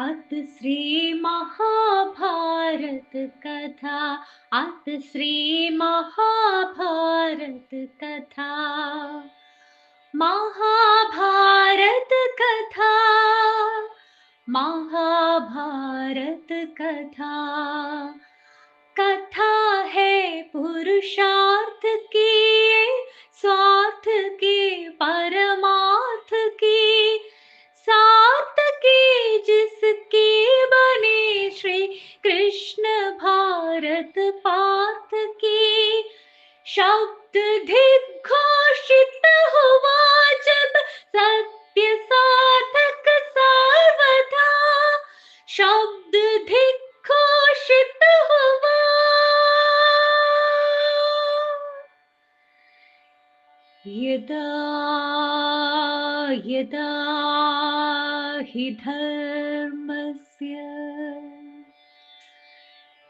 अत श्री महाभारत कथा अत श्री महाभारत कथा। महाभारत कथा महाभारत कथा। कथा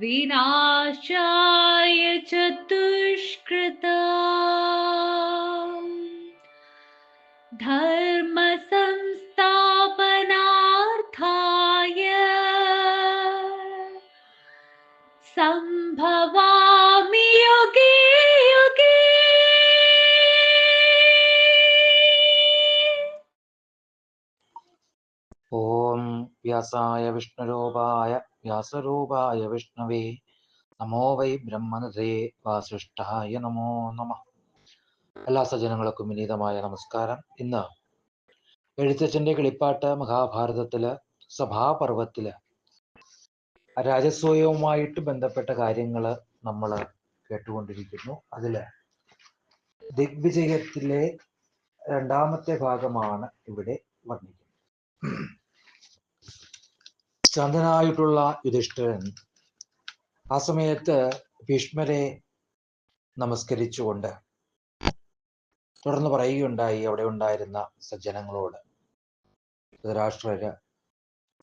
विनाशाय चतुष्कृता धर्मसंस्थापनार्थाय सम्भवामि युगे युगे। ॐ व्यासाय विष्णुरूपाय വ്യാസരൂപായ വിഷ്ണവേ നമോ വൈ ബ്രഹ്മനതേ വാസിഷ്ഠായ നമോ നമ എല്ലാ സജ്ജനങ്ങൾക്കും വിനീതമായ നമസ്കാരം. ഇന്ന് എഴുത്തച്ഛന്റെ കിളിപ്പാട്ട് മഹാഭാരതത്തിൽ സഭാപർവത്തിൽ രാജസ്വയവുമായിട്ട് ബന്ധപ്പെട്ട കാര്യങ്ങൾ നമ്മൾ കേട്ടുകൊണ്ടിരിക്കുന്നു. അതിൽ ദിഗ്വിജയത്തിലെ രണ്ടാമത്തെ ഭാഗമാണ് ഇവിടെ വർണിക്കുന്നത് ശാന്തനായിട്ടുള്ള യുധിഷ്ഠിരൻ ആ സമയത്ത് ഭീഷ്മരെ നമസ്കരിച്ചുകൊണ്ട് തുടർന്ന് പറയുകയുണ്ടായി അവിടെ ഉണ്ടായിരുന്ന സജ്ജനങ്ങളോട്. ധൃതരാഷ്ട്രര്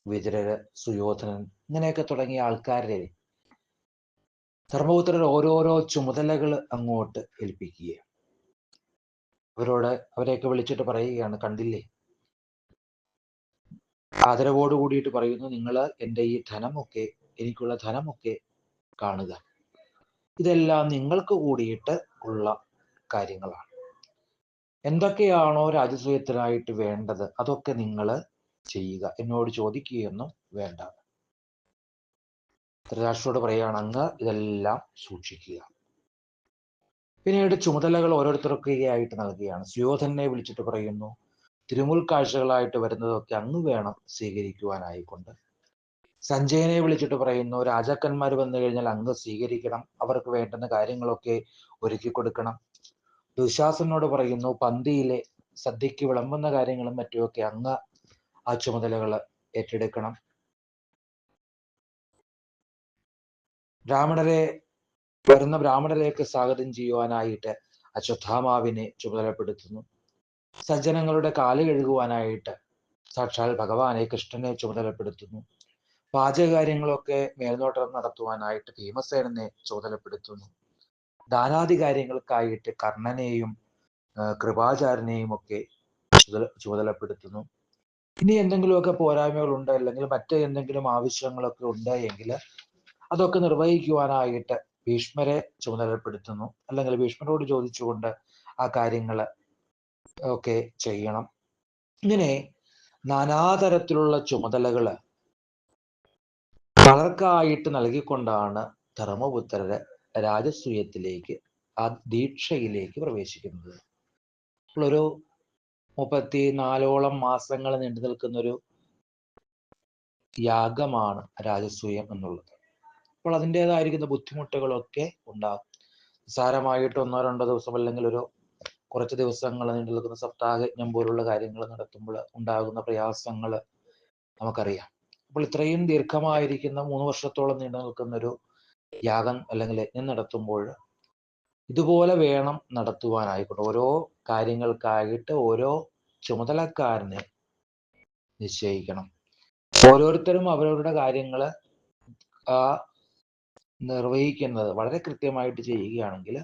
വിതുരര് സുയോധനൻ ഇങ്ങനെയൊക്കെ തുടങ്ങിയ ആൾക്കാരെ ധർമ്മപുത്രർ ഓരോരോ ചുമതലകൾ അങ്ങോട്ട് ഏൽപ്പിക്കുക അവരോട് അവരെയൊക്കെ വിളിച്ചിട്ട് പറയുകയാണ് കണ്ടില്ലേ ആദരവോട് കൂടിയിട്ട് പറയുന്നു നിങ്ങൾ എന്റെ ഈ ധനമൊക്കെ എനിക്കുള്ള ധനമൊക്കെ കാണുക. ഇതെല്ലാം നിങ്ങൾക്ക് കൂടിയിട്ട് ഉള്ള കാര്യങ്ങളാണ്. എന്തൊക്കെയാണോ രാജസൂയത്തിനായിട്ട് വേണ്ടത് അതൊക്കെ നിങ്ങൾ ചെയ്യുക. എന്നോട് ചോദിക്കുകയൊന്നും വേണ്ട. ധൃതരാഷ്ട്രോട് പറയുകയാണ് അങ്ങ് ഇതെല്ലാം സൂക്ഷിക്കുക. പിന്നീട് ചുമതലകൾ ഓരോരുത്തർക്കായിട്ട് നൽകുകയാണ്. സുയോധനെ വിളിച്ചിട്ട് പറയുന്നു തിരുമുൽ കാഴ്ചകളായിട്ട് വരുന്നതൊക്കെ അങ്ങ് വേണം സ്വീകരിക്കുവാനായിക്കൊണ്ട്. സഞ്ജയനെ വിളിച്ചിട്ട് പറയുന്നു രാജാക്കന്മാർ വന്നു കഴിഞ്ഞാൽ അങ്ങ് സ്വീകരിക്കണം. അവർക്ക് വേണ്ടുന്ന കാര്യങ്ങളൊക്കെ ഒരുക്കി കൊടുക്കണം. ദുശാസനോട് പറയുന്നു പന്തിയിലെ സദ്യക്ക് വിളമ്പുന്ന കാര്യങ്ങളും മറ്റുമൊക്കെ അങ്ങ് ആ ചുമതലകൾ ഏറ്റെടുക്കണം. ബ്രാഹ്മണരെ വരുന്ന ബ്രാഹ്മണരെയൊക്കെ സ്വാഗതം ചെയ്യുവാനായിട്ട് അശ്വത്ഥാമാവിനെ ചുമതലപ്പെടുത്തുന്നു. സജ്ജനങ്ങളുടെ കാൽ കഴുകുവാനായിട്ട് സാക്ഷാൽ ഭഗവാനെ കൃഷ്ണനെ ചുമതലപ്പെടുത്തുന്നു. പാചകകാര്യങ്ങളൊക്കെ മേൽനോട്ടം നടത്തുവാനായിട്ട് ഭീമസേനനെ ചുമതലപ്പെടുത്തുന്നു. ദാനാദി കാര്യങ്ങൾക്കായിട്ട് കർണനെയും കൃപാചാരനെയും ഒക്കെ ചുമതലപ്പെടുത്തുന്നു. ഇനി എന്തെങ്കിലുമൊക്കെ പോരായ്മകളുണ്ട് അല്ലെങ്കിൽ മറ്റ് എന്തെങ്കിലും ആവശ്യങ്ങളൊക്കെ ഉണ്ട് എങ്കിൽ അതൊക്കെ നിർവഹിക്കുവാനായിട്ട് ഭീഷ്മരെ ചുമതലപ്പെടുത്തുന്നു. അല്ലെങ്കിൽ ഭീഷ്മരോട് ചോദിച്ചുകൊണ്ട് ആ കാര്യങ്ങൾ ഒക്കെ ചെയ്യണം. ഇങ്ങനെ നാനാതരത്തിലുള്ള ചുമതലകൾ പലർക്കായിട്ട് നൽകിക്കൊണ്ടാണ് ധർമ്മപുത്രര് രാജസൂയത്തിലേക്ക് ആ ദീക്ഷയിലേക്ക് പ്രവേശിക്കുന്നത്. ഒരു മുപ്പത്തി നാലോളം മാസങ്ങൾ നീണ്ടു നിൽക്കുന്നൊരു യാഗമാണ് രാജസൂയം എന്നുള്ളത്. അപ്പോൾ അതിന്റെതായിരിക്കുന്ന ബുദ്ധിമുട്ടുകളൊക്കെ ഉണ്ടാകും. നിസ്സാരമായിട്ട് ഒന്നോ രണ്ടോ ദിവസം അല്ലെങ്കിൽ ഒരു കുറച്ച് ദിവസങ്ങൾ നീണ്ടു നിൽക്കുന്ന സപ്താഹയജ്ഞം പോലുള്ള കാര്യങ്ങൾ നടത്തുമ്പോൾ ഉണ്ടാകുന്ന പ്രയാസങ്ങൾ നമുക്കറിയാം. അപ്പോൾ ഇത്രയും ദീർഘമായിരിക്കുന്ന മൂന്ന് വർഷത്തോളം നീണ്ടു നിൽക്കുന്ന ഒരു യാഗം അല്ലെങ്കിൽ യജ്ഞം നടത്തുമ്പോൾ ഇതുപോലെ വേണം നടത്തുവാനായിക്കോട്ടെ ഓരോ കാര്യങ്ങൾക്കായിട്ട് ഓരോ ചുമതലക്കാരനെ നിശ്ചയിക്കണം. ഓരോരുത്തരും അവരവരുടെ കാര്യങ്ങൾ നിർവഹിക്കുന്നത് വളരെ കൃത്യമായിട്ട് ചെയ്യുകയാണെങ്കിൽ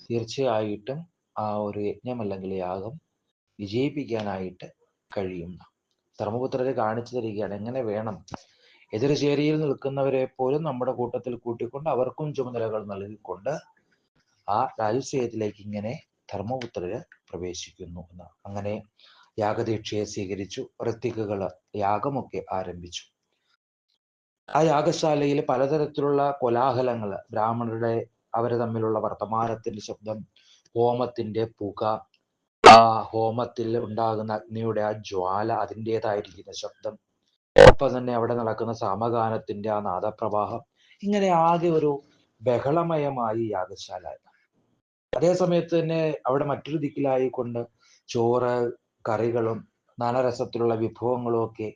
തീർച്ചയായിട്ടും ആ ഒരു യജ്ഞം അല്ലെങ്കിൽ യാഗം വിജയിപ്പിക്കാനായിട്ട് കഴിയും. ധർമ്മപുത്രരെ കാണിച്ചു തരികയാണ്. എങ്ങനെ വേണം? എതിർചേരിയിൽ നിൽക്കുന്നവരെ പോലും നമ്മുടെ കൂട്ടത്തിൽ കൂട്ടിക്കൊണ്ട് അവർക്കും ചുമതലകൾ നൽകിക്കൊണ്ട് ആ രാജസേയത്തിലേക്ക് ഇങ്ങനെ ധർമ്മപുത്രര് പ്രവേശിക്കുന്നു എന്ന്. അങ്ങനെ യാഗദീക്ഷയെ സ്വീകരിച്ചു. ഋത്തിക്കുകൾ യാഗമൊക്കെ ആരംഭിച്ചു. ആ യാഗശാലയിൽ പലതരത്തിലുള്ള കോലാഹലങ്ങൾ ബ്രാഹ്മണരുടെ അവർ തമ്മിലുള്ള വർത്തമാനത്തിന്റെ ശബ്ദം ഹോമത്തിന്റെ പുക. ആ ഹോമത്തിൽ ഉണ്ടാകുന്ന അഗ്നിയുടെ ആ ജ്വാല അതിന്റെതായിരിക്കുന്ന ശബ്ദം. ഒപ്പം തന്നെ അവിടെ നടക്കുന്ന സാമഗാനത്തിന്റെ ആ നാദപ്രവാഹം ഇങ്ങനെ ആകെ ഒരു ബഹളമയമായി യാഗശാല അതേ സമയത്ത് തന്നെ അവിടെ മറ്റൊരു ദിക്കിലായിക്കൊണ്ട് ചോറ് കറികളും നാനാരസത്തിലുള്ള വിഭവങ്ങളും ഒക്കെ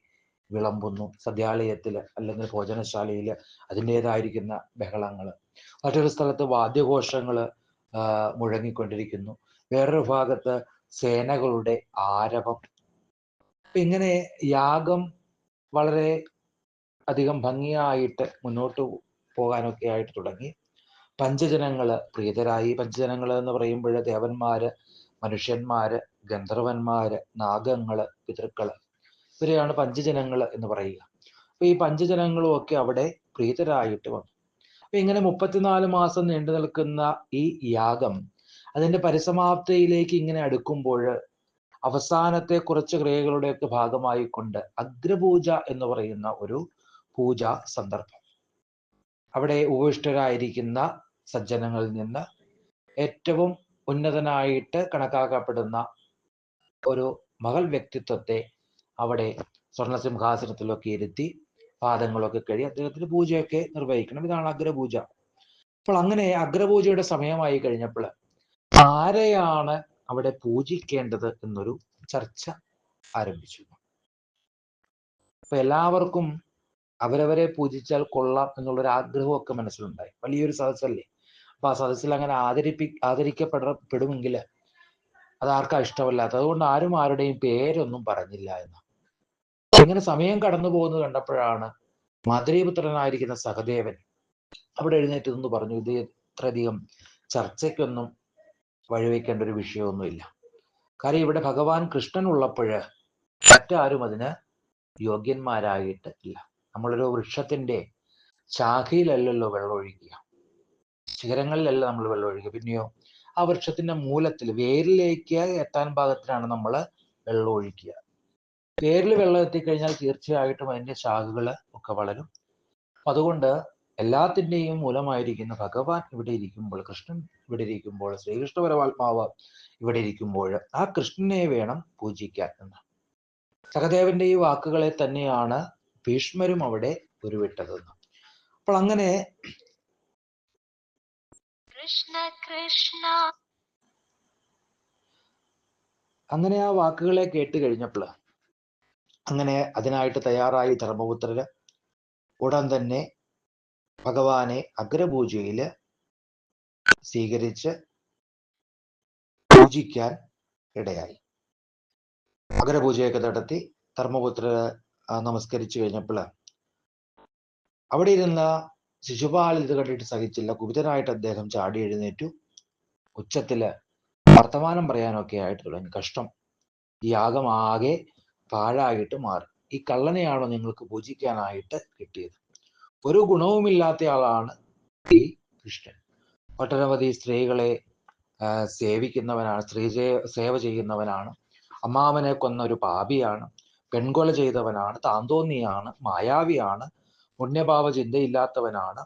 വിളമ്പുന്നു. സദ്യാലയത്തിൽ അല്ലെങ്കിൽ ഭോജനശാലയിൽ അതിന്റെതായിരിക്കുന്ന ബഹളങ്ങൾ. മറ്റൊരു സ്ഥലത്ത് വാദ്യഘോഷങ്ങൾ മുഴങ്ങിക്കൊണ്ടിരിക്കുന്നു. വേറൊരു ഭാഗത്ത് സേനകളുടെ ആരവം. ഇങ്ങനെ യാഗം വളരെ അധികം ഭംഗിയായിട്ട് മുന്നോട്ട് പോകാനൊക്കെ ആയിട്ട് തുടങ്ങി. പഞ്ചജനങ്ങൾ പ്രീതരായി പഞ്ചജനങ്ങൾ എന്ന് പറയുമ്പോൾ ദേവന്മാര് മനുഷ്യന്മാര് ഗന്ധർവന്മാര് നാഗങ്ങൾ പിതൃക്കൾ. ഇവരെയാണ് പഞ്ചജനങ്ങൾ എന്ന് പറയുക. അപ്പൊ ഈ പഞ്ചജനങ്ങളും ഒക്കെ അവിടെ പ്രീതരായിട്ട് വന്നു. അപ്പൊ ഇങ്ങനെ മുപ്പത്തിനാല് മാസം നീണ്ടു നിൽക്കുന്ന ഈ യാഗം അതിന്റെ പരിസമാപ്തിയിലേക്ക് ഇങ്ങനെ അടുക്കുമ്പോൾ അവസാനത്തെ കുറച്ച് ക്രിയകളുടെയൊക്കെ ഭാഗമായി കൊണ്ട് അഗ്രപൂജ എന്ന് പറയുന്ന ഒരു പൂജ സന്ദർഭം. അവിടെ ഉപവിഷ്ടരായിരിക്കുന്ന സജ്ജനങ്ങളിൽ നിന്ന് ഏറ്റവും ഉന്നതനായിട്ട് കണക്കാക്കപ്പെടുന്ന ഒരു മകൾ വ്യക്തിത്വത്തെ അവിടെ സ്വർണസിംഹാസനത്തിലൊക്കെ ഇരുത്തി പാദങ്ങളൊക്കെ കഴി അദ്ദേഹത്തിന് പൂജയൊക്കെ നിർവഹിക്കണം. ഇതാണ് അഗ്രപൂജ. അപ്പോൾ അങ്ങനെ അഗ്രപൂജയുടെ സമയമായി കഴിഞ്ഞപ്പോൾ ആരെയാണ് അവിടെ പൂജിക്കേണ്ടത് എന്നൊരു ചർച്ച ആരംഭിച്ചു. അപ്പൊ എല്ലാവർക്കും അവരവരെ പൂജിച്ചാൽ കൊള്ളാം എന്നുള്ളൊരു ആഗ്രഹമൊക്കെ മനസ്സിലുണ്ടായി. വലിയൊരു സദസ്സല്ലേ? അപ്പൊ ആ സദസ്സിൽ അങ്ങനെ ആദരിപ്പി ആദരിക്കപ്പെടപ്പെടുമെങ്കിൽ അത് ആർക്കാ ഇഷ്ടമല്ലാത്ത അതുകൊണ്ട് ആരും ആരുടെയും പേരൊന്നും പറഞ്ഞില്ല എന്ന്. ഇങ്ങനെ സമയം കടന്നു പോകുന്നത് കണ്ടപ്പോഴാണ് മാതൃപുത്രനായിരിക്കുന്ന സഹദേവൻ അവിടെ എഴുന്നേറ്റ് നിന്ന് പറഞ്ഞു ഇത് ഇത്രയധികം ചർച്ചയ്ക്കൊന്നും വഴിവെക്കേണ്ട ഒരു വിഷയമൊന്നുമില്ല. കാര്യം ഇവിടെ ഭഗവാൻ കൃഷ്ണൻ ഉള്ളപ്പോൾ മറ്റാരും അതിന് യോഗ്യന്മാരായിട്ട് ഇല്ല. നമ്മളൊരു വൃക്ഷത്തിന്റെ ശാഖയിലല്ലല്ലോ വെള്ളമൊഴിക്കുക ശിഖരങ്ങളിലല്ല നമ്മൾ വെള്ളമൊഴിക്കുക പിന്നെയോ ആ വൃക്ഷത്തിന്റെ മൂലത്തിൽ വേരിലേക്ക് എത്താൻ പാകത്തിനാണ് നമ്മൾ വെള്ളം ഒഴിക്കുക വേരിൽ വെള്ളം എത്തിക്കഴിഞ്ഞാൽ തീർച്ചയായിട്ടും അതിന്റെ ശാഖകൾ ഒക്കെ വളരും. അതുകൊണ്ട് എല്ലാത്തിന്റെയും മൂലമായിരിക്കുന്ന ഭഗവാൻ ഇവിടെ ഇരിക്കുമ്പോൾ കൃഷ്ണൻ ഇവിടെ ഇരിക്കുമ്പോൾ ശ്രീകൃഷ്ണ പരമാത്മാവ് ഇവിടെ ഇരിക്കുമ്പോൾ ആ കൃഷ്ണനെ വേണം പൂജിക്കാൻ എന്ന് സഹദേവന്റെ ഈ വാക്കുകളെ തന്നെയാണ് ഭീഷ്മരും അവിടെ ഉരുവിട്ടതെന്ന് അപ്പോൾ അങ്ങനെ കൃഷ്ണ കൃഷ്ണ. അങ്ങനെ ആ വാക്കുകളെ കേട്ട് കഴിഞ്ഞപ്പോൾ അങ്ങനെ അതിനായിട്ട് തയ്യാറായി ധർമ്മപുത്രർ ഉടൻ തന്നെ ഭഗവാനെ അഗ്രപൂജയിൽ സ്വീകരിച്ച് പൂജിക്കാൻ ഇടയായി. അഗ്രപൂജയൊക്കെ നടത്തി ധർമ്മപുത്ര നമസ്കരിച്ചു കഴിഞ്ഞപ്പോൾ അവിടെ ഇരുന്ന ശിശുപാൽ ഇത് കണ്ടിട്ട് സഹിച്ചില്ല. കുപിതനായിട്ട് അദ്ദേഹം ചാടി എഴുന്നേറ്റു. ഉച്ചത്തിൽ വർത്തമാനം പറയാനൊക്കെ ആയിട്ട് തുടങ്ങി കഷ്ടം. ഈ യാഗം ആകെ പാഴായിട്ട് മാറി. ഈ കള്ളനെയാണോ നിങ്ങൾക്ക് പൂജിക്കാനായിട്ട് കിട്ടിയത്? ഒരു ഗുണവുമില്ലാത്ത ആളാണ് ഈ കൃഷ്ണൻ. ഒട്ടനവധി സ്ത്രീകളെ സേവിക്കുന്നവനാണ് സ്ത്രീ സേവ ചെയ്യുന്നവനാണ്. അമ്മാവനെ കൊന്ന ഒരു പാപിയാണ്. പെൺകൊല ചെയ്തവനാണ്. താന്തോന്നിയാണ്. മായാവിയാണ്. പുണ്യഭാവ ചിന്തയില്ലാത്തവനാണ്.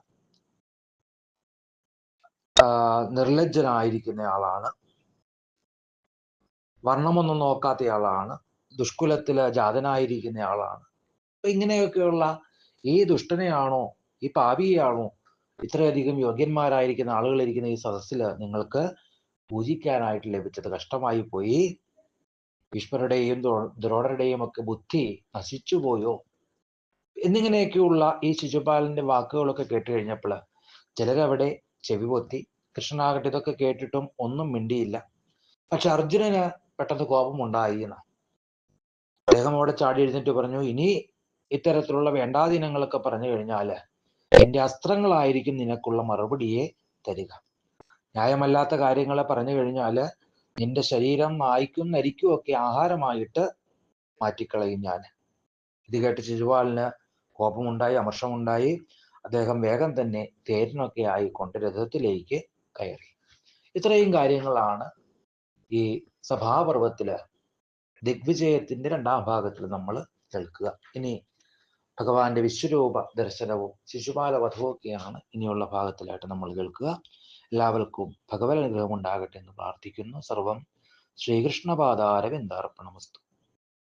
നിർലജ്ജനായിരിക്കുന്ന ആളാണ്. വർണമൊന്നും നോക്കാത്തയാളാണ് ദുഷ്കുലത്തിൽ ജാതനായിരിക്കുന്ന ആളാണ് അപ്പൊ ഇങ്ങനെയൊക്കെയുള്ള ഈ ദുഷ്ടനെയാണോ ഈ പാപിയെയാണോ ഇത്രയധികം യോഗ്യന്മാരായിരിക്കുന്ന ആളുകൾ ഇരിക്കുന്ന ഈ സദസ്സിൽ നിങ്ങൾക്ക് പൂജിക്കാനായിട്ട് ലഭിച്ചത്? കഷ്ടമായി പോയി. ഈശ്വരുടെയും ദ്രോണരുടെയും ഒക്കെ ബുദ്ധി നശിച്ചു പോയോ? എന്നിങ്ങനെയൊക്കെയുള്ള ഈ ശിശുപാലന്റെ വാക്കുകളൊക്കെ കേട്ട് കഴിഞ്ഞപ്പോൾ ചിലരവിടെ ചെവി പൊത്തി കൃഷ്ണനാകട്ടെ ഇതൊക്കെ കേട്ടിട്ടും ഒന്നും മിണ്ടിയില്ല. പക്ഷെ അർജുനന് പെട്ടെന്ന് കോപമുണ്ടായി എന്ന് അദ്ദേഹം അവിടെ ചാടി എഴുന്നേറ്റ് പറഞ്ഞു ഇനി ഇത്തരത്തിലുള്ള വേണ്ടാദീനങ്ങളൊക്കെ പറഞ്ഞു കഴിഞ്ഞാൽ എന്റെ അസ്ത്രങ്ങളായിരിക്കും നിനക്കുള്ള മറുപടിയെ തരിക. ന്യായമല്ലാത്ത കാര്യങ്ങളെ പറഞ്ഞു കഴിഞ്ഞാൽ നിന്റെ ശരീരം മായ്ക്കും നരിക്കും ഒക്കെ ആഹാരമായിട്ട് മാറ്റിക്കളയും ഞാൻ ഇത് കേട്ട് ശിശുപാലിന് കോപമുണ്ടായി അമർഷമുണ്ടായി. അദ്ദേഹം വേഗം തന്നെ തേരിനൊക്കെ ആയിക്കൊണ്ട് രഥത്തിലേക്ക് കയറി. ഇത്രയും കാര്യങ്ങളാണ് ഈ സഭാപർവത്തിൽ ദിഗ്വിജയത്തിന്റെ രണ്ടാം ഭാഗത്തിൽ നമ്മൾ കേൾക്കുക. ഇനി ഭഗവാന്റെ വിശ്വരൂപ ദർശനവും ശിശുപാല വധവും ഒക്കെയാണ് ഇനിയുള്ള ഭാഗത്തിലായിട്ട് നമ്മൾ കേൾക്കുക. എല്ലാവർക്കും ഭഗവത് അനുഗ്രഹം ഉണ്ടാകട്ടെ എന്ന് പ്രാർത്ഥിക്കുന്നു. സർവം ശ്രീകൃഷ്ണപാദാരവിന്ദാർപ്പണമസ്തു.